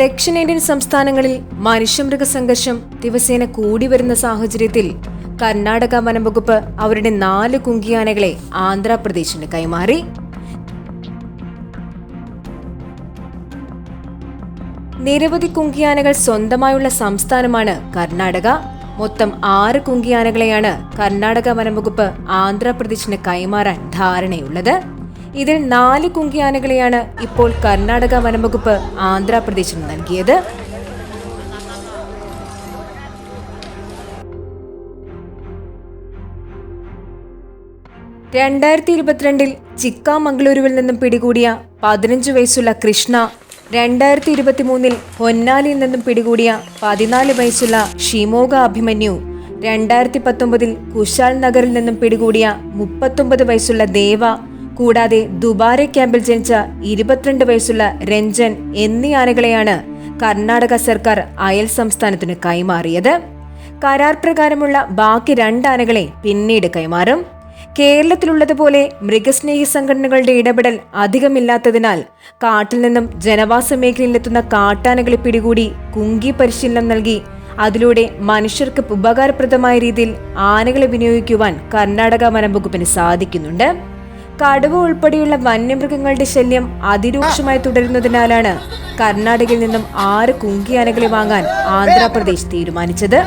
ദക്ഷിണേന്ത്യൻ സംസ്ഥാനങ്ങളിൽ മനുഷ്യമൃഗ സംഘർഷം ദിവസേന കൂടി വരുന്ന സാഹചര്യത്തിൽ കർണാടക വനംവകുപ്പ് അവരുടെ നാല് കുങ്കിയാനകളെ ആന്ധ്രാപ്രദേശിന് കൈമാറി. നിരവധി കുങ്കിയാനകൾ സ്വന്തമായുള്ള സംസ്ഥാനമാണ് കർണാടക. മൊത്തം ആറ് കുങ്കിയാനകളെയാണ് കർണാടക വനംവകുപ്പ് ആന്ധ്രാപ്രദേശിന് കൈമാറാൻ ധാരണയുള്ളത്. ഇതിൽ നാല് കുങ്കിയാനകളെയാണ് ഇപ്പോൾ കർണാടക വനംവകുപ്പ് ആന്ധ്രാപ്രദേശിന് നൽകിയത്. രണ്ടായിരത്തി ഇരുപത്തിരണ്ടിൽ ചിക്കാമംഗളൂരുവിൽ നിന്നും പിടികൂടിയ പതിനഞ്ച് വയസ്സുള്ള കൃഷ്ണ രണ്ടായിരത്തി ഇരുപത്തി മൂന്നിൽ പൊന്നാലിൽ നിന്നും പിടികൂടിയ പതിനാല് വയസ്സുള്ള ഷിമോഗ അഭിമന്യു രണ്ടായിരത്തി പത്തൊമ്പതിൽ കുശാൽ നഗറിൽ നിന്നും പിടികൂടിയ മുപ്പത്തൊമ്പത് വയസ്സുള്ള ദേവ കൂടാതെ ദുബാരെ ക്യാമ്പിൽ ജനിച്ച ഇരുപത്തിരണ്ട് വയസ്സുള്ള രഞ്ജൻ എന്നീ ആനകളെയാണ് കർണാടക സർക്കാർ അയൽ സംസ്ഥാനത്തിന് കൈമാറിയത്. കരാർ പ്രകാരമുള്ള ബാക്കി രണ്ട് ആനകളെ പിന്നീട് കൈമാറും. കേരളത്തിലുള്ളതുപോലെ മൃഗസ്നേഹി സംഘടനകളുടെ ഇടപെടൽ അധികമില്ലാത്തതിനാൽ കാട്ടിൽ നിന്നും ജനവാസ മേഖലയിലെത്തുന്ന കാട്ടാനകളെ പിടികൂടി കുങ്കി പരിശീലനം നൽകി അതിലൂടെ മനുഷ്യർക്ക് ഉപകാരപ്രദമായ രീതിയിൽ ആനകളെ വിനിയോഗിക്കുവാൻ കർണാടക വനംവകുപ്പിന് സാധിക്കുന്നുണ്ട്. കടുവ ഉൾപ്പെടെയുള്ള വന്യമൃഗങ്ങളുടെ ശല്യം അതിരൂക്ഷമായി തുടരുന്നതിനാലാണ് കർണാടകയിൽ നിന്നും ആറ് കുങ്കിയാനകളെ വാങ്ങാൻ ആന്ധ്രാപ്രദേശ് തീരുമാനിച്ചത്.